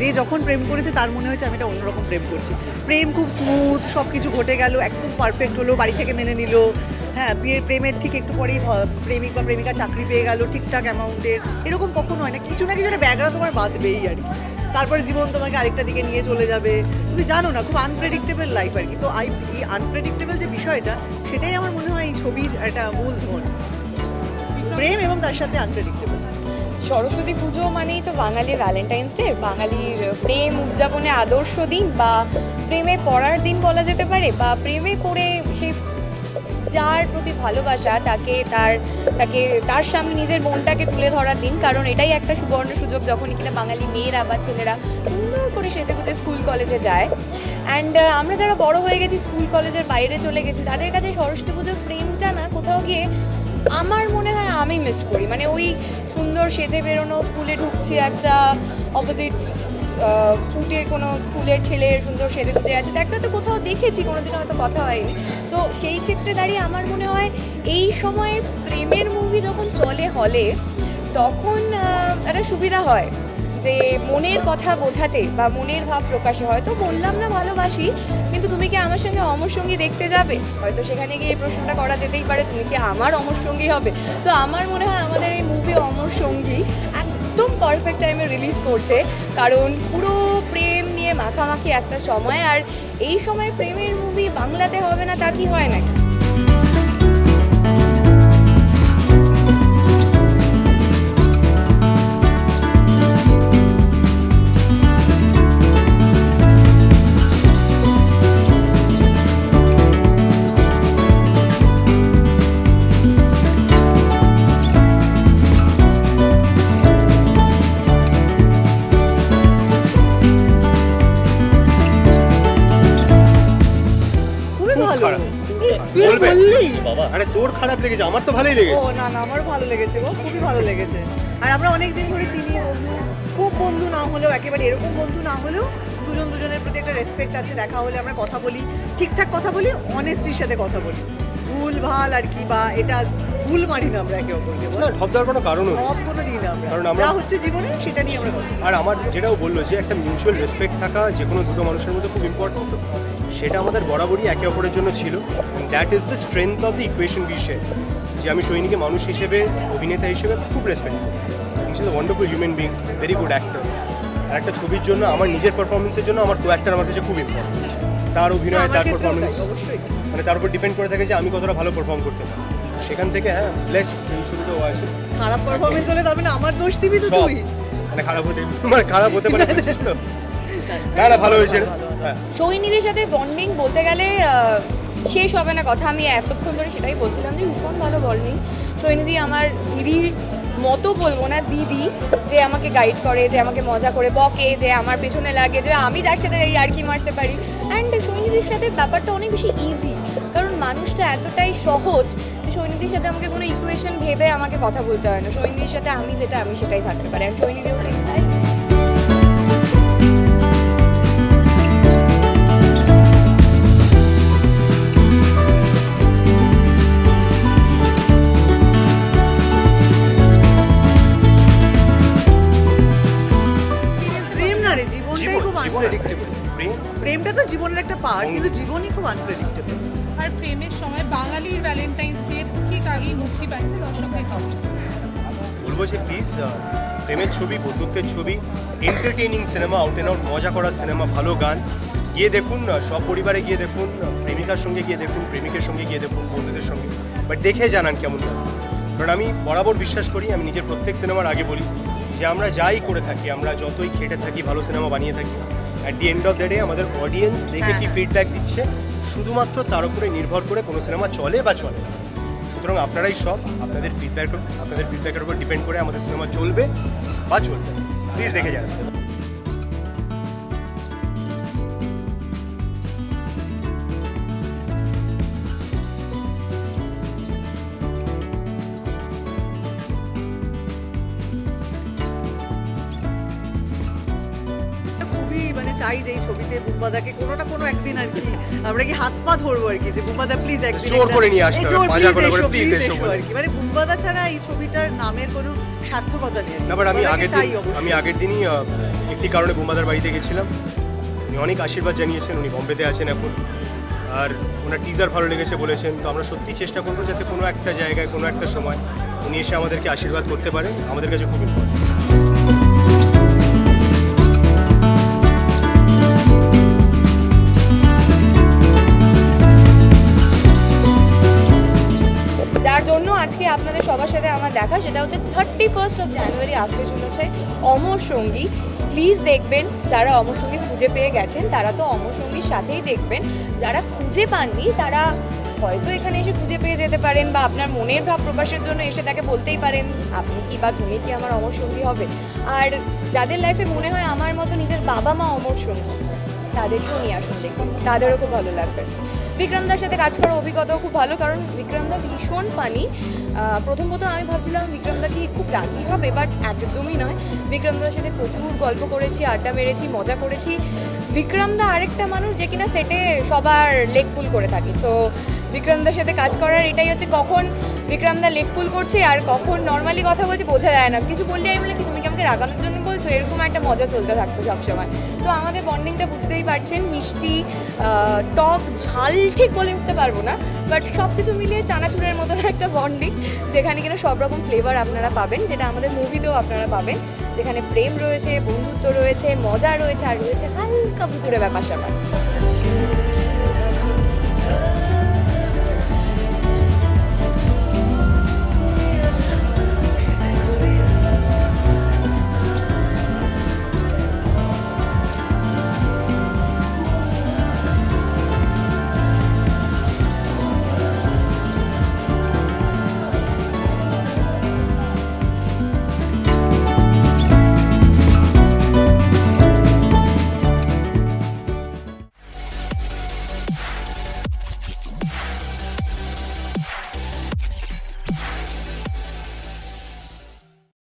যে যখন প্রেম করেছে, তার মনে হয়েছে আমি এটা অন্যরকম প্রেম করছি। প্রেম খুব স্মুথ সব কিছু ঘটে গেল, একদম পারফেক্ট হলো, বাড়ি থেকে মেনে নিল। হ্যাঁ বিয়ের প্রেমের ঠিক একটু পরেই প্রেমিক বা প্রেমিকা চাকরি পেয়ে গেল, ঠিকঠাক অ্যামাউন্টের এরকম কখনো হয় না, কিছু না কিছু একটা ব্যাগরা তোমার বাঁধবেই আর কি। তারপরে জীবন তোমাকে আরেকটা দিকে নিয়ে চলে যাবে। তুমি জানো না, খুব আনপ্রেডিক্টেবল লাইফ আর কি। তো আই এই আনপ্রেডিক্টেবল যে বিষয়টা, সেটাই আমার মনে হয় এই ছবির একটা মূল ধন প্রেম এবং তার সাথে আনপ্রেডিক্টেবল সরস্বতী পুজো মানেই তো বাঙালি ভ্যালেন্টাইন্স ডে বাঙালির প্রেম উদযাপনের আদর্শ দিন বা প্রেমে পড়ার দিন বলা যেতে পারে বা প্রেমে পড়ে সে যার প্রতি ভালোবাসা তাকে তার তাকে, তার সামনে নিজের মনটাকে তুলে ধরার দিন। কারণ এটাই একটা সুবর্ণ সুযোগ যখনই কিনা বাঙালি মেয়েরা বা ছেলেরা সুন্দর করে সেতে গুজে স্কুল কলেজে যায়। অ্যান্ড আমরা যারা বড় হয়ে গেছি, স্কুল কলেজের বাইরে চলে গেছি, তাদের কাছে সরস্বতী পুজোর প্রেমটা না, কোথাও গিয়ে আমার মনে হয় আমি মিস করি। মানে ওই সুন্দর সেজে বেরোনো, স্কুলে ঢুকছি একটা অপোজিট ফুটের কোনো স্কুলের ছেলের সুন্দর সেজে গুজে আছে। একটা তো কোথাও দেখেছি কোনোদিন হয়তো কথা হয়নি। তো সেই ক্ষেত্রে দাঁড়িয়ে আমার মনে হয় এই সময়ে প্রেমের মুভি যখন চলে হলে তখন একটা সুবিধা হয়। যে মনের কথা বোঝাতে বা মনের ভাব প্রকাশে, হয়তো বললাম না ভালোবাসি, কিন্তু তুমি কি আমার সঙ্গে অমর সঙ্গী দেখতে যাবে? হয়তো সেখানে গিয়ে এই প্রশ্নটা করা যেতেই পারে, তুমি কি আমার অমর সঙ্গী হবে? তো আমার মনে হয় আমাদের এই মুভি অমর সঙ্গী একদম পারফেক্ট টাইমে রিলিজ করছে, কারণ পুরো প্রেম নিয়ে মাখামাখি একটা সময়, আর এই সময় প্রেমের মুভি বাংলাতে হবে না, তা কি হয় নাকি? আরে তোর খারাপ লেগেছে আমার তো ভালোই লেগেছে। ও না না আমারও ভালো লেগেছে গো খুবই ভালো লেগেছে। আর আমরা অনেক দিন ধরে চিনি বন্ধু। খুব বন্ধু না হলেও একেবারে এরকম বন্ধু না হলেও দুজন দুজনের প্রতি একটা রেসপেক্ট আছে। দেখা হলে আমরা কথা বলি ঠিকঠাক কথা বলি অনেস্টির সাথে কথা বলি। ভুল ভালো আর কি বা এটা ভুল মারি না আমরা একে অপরকে না ঠপ দেওয়ার কোনো কারণও নেই। সব কোনো দিন না আমরা। কারণ আমরা- যা হচ্ছে জীবনে সেটা নিয়ে আমরা কথা আর আমার যেটাও বলল যে একটা মিউচুয়াল রেসপেক্ট থাকা যে কোনো দুটো মানুষের মধ্যে খুব ইম্পর্টেন্ট তো সেটা আমাদের বরাবরই একে অপরের জন্য ছিল। That is the strength of the equation B যে আমি সৈনিকে মানুষ হিসেবে অভিনেতা হিসেবে খুব রেসপেক্ট করি। Is wonderful human being very good actor আর একটা ছবির জন্য আমার নিজের পারফরমেন্সের জন্য আমার কো অ্যাক্টর আমার কাছে খুব ইম্পর্টেন্ট তার অভিনয় তার পারফরমেন্স মানে তার উপর ডিপেন্ড করে থাকে যে আমি কতটা ভালো পারফর্ম করতে পারি। সেখান থেকে হ্যাঁ ব্লেসড এই ছবিটাও আছে। খারাপ পারফরমেন্স হলে তবে না আমার দোষ দিবি তো তুই? মানে খারাপ হতে মানে খারাপ হতে পারে বুঝছিস তো? না না ভালো হয়েছে। হ্যাঁ। চৈনিদের সাথে বন্ডিং বলতে গেলে শেষ হবে না কথা। আমি এতক্ষণ ধরে সেটাই বলছিলাম যে ভীষণ ভালো বন্ডিং চৈনিদি আমার দিদির মতো বলব না দিদি যে আমাকে গাইড করে যে আমাকে মজা করে বকে যে আমার পেছনে লাগে যে আমি যার সাথে এই আর কি মারতে পারি। অ্যান্ড সৈনিদির সাথে ব্যাপারটা অনেক বেশি ইজি মানুষটা এতটাই সহজ যে সৈনিদির সাথে আমাকে কোনো ইকুয়েশন ভেবে আমাকে কথা বলতে হয় না। সৈনিদির সাথে আমি যেটা আমি সেটাই থাকতে পারি। আর সৈনিদিও সেটাই প্রেম না রে জীবনটাই খুব জীবন প্রেমটা তো জীবনের একটা পার্ট কিন্তু জীবনই খুব আনপ্রেডিক্টেবল আর প্রেমের সময় বাঙালির ভ্যালেন্টাইন্স ডে ঠিক আগেই মুক্তি পাচ্ছে দর্শকদের বলব যে প্লিজ প্রেমের ছবি, বন্ধুত্বের ছবি entertaining cinema out and out মজা করার সিনেমা ভালো গান। গিয়ে দেখুন সব পরিবারে গিয়ে দেখুন প্রেমিকার সঙ্গে গিয়ে দেখুন, প্রেমিকের সঙ্গে গিয়ে দেখুন, বন্ধুদের সঙ্গে। বাট দেখে জানান কেমন কারণ আমি বরাবর বিশ্বাস করি, আমি নিজের প্রত্যেক সিনেমার আগে বলি যে আমরা যাই করে থাকি আমরা যতই খেটে থাকি ভালো সিনেমা বানিয়ে থাকি at the end of the day আমাদের অডিয়েন্স দেখে কি। ফিডব্যাক দিচ্ছে শুধুমাত্র তার উপরে নির্ভর করে কোনো সিনেমা চলে বা চলে না। সুতরাং আপনারাই সব আপনাদের ফিডব্যাক আপনাদের ফিডব্যাকের উপর ডিপেন্ড করে আমাদের সিনেমা চলবে বা চলবে প্লিজ দেখে যান চাই যে এই ছবিতে বুম্বাদাকে কোনো না কোনো একদিন আর কি আমরা কি হাত পা ধরবো আর কি যে বুম্বাদা প্লিজ একদিন জোর করে নিয়ে আসতে হবে, জোর, করে করে, এসো, আর কি। মানে বুম্বাদা ছাড়া এই ছবিটার নামের কোনো সার্থকতা নেই না বাট আমি আগের দিন আমি আগের দিনই একটি কারণে বোমাদার বাড়িতে গেছিলাম। উনি অনেক আশীর্বাদ জানিয়েছেন উনি বম্বেতে আছেন এখন। আর ওনার টিজার ভালো লেগেছে বলেছেন। তো আমরা সত্যি চেষ্টা করব যাতে কোনো একটা জায়গায় কোনো একটা সময় উনি এসে আমাদেরকে আশীর্বাদ করতে পারেন। আমাদের কাছে খুব ইম্পর্টেন্ট ফার্স্ট অফ জানুয়ারি আসতে চলেছে অমর সঙ্গী। প্লিজ দেখবেন, যারা অমর সঙ্গী খুঁজে পেয়ে গেছেন, তারা তো অমর সঙ্গীর সাথেই দেখবেন। যারা খুঁজে পাননি, তারা হয়তো এখানে এসে খুঁজে পেয়ে যেতে পারেন বা আপনার মনের ভাব প্রকাশের জন্য এসে তাকে বলতেই পারেন, আপনি কি বা তুমি কি আমার অমর সঙ্গী হবে? আর যাদের লাইফে মনে হয় আমার মতো নিজের বাবা মা অমর সঙ্গী, তাদেরকেও নিয়ে আসুন, দেখুন। তাদেরও খুব ভালো লাগবে। বিক্রমদার সাথে কাজ করার অভিজ্ঞতাও খুব ভালো, কারণ বিক্রমদা ভীষণ ফানি প্রথম প্রথম আমি ভাবছিলাম বিক্রমদা কি খুব রাগি হবে বাট একদমই নয়। বিক্রমদার সাথে প্রচুর গল্প করেছি, আড্ডা মেরেছি, মজা করেছি। বিক্রমদা আরেকটা মানুষ যে কিনা সেটে সবার লেগ পুল করে থাকে। সো বিক্রমদার সাথে কাজ করার এটাই হচ্ছে কখন বিক্রমদা লেগ পুল করছে আর কখন নর্মালি কথা বলছে বোঝা যায় না। কিছু বললে আমি বলি কি তুমি কি আমাকে রাগানোর জন্য বলছো, এরকম একটা মজা চলতে থাকতো সবসময়। তো আমাদের বন্ডিংটা বুঝতেই পারছেন, মিষ্টি টক, ঝাল ঠিক বলে উঠতে পারব না বাট সব কিছু মিলিয়ে চানাচুরের মতন একটা বন্ডিং যেখানে কিনা সব রকম ফ্লেভার আপনারা পাবেন, যেটা আমাদের মুভিতেও আপনারা পাবেন। যেখানে প্রেম রয়েছে, বন্ধুত্ব রয়েছে, মজা রয়েছে, আর রয়েছে হালকা ভিতরে ব্যাপার স্যাপার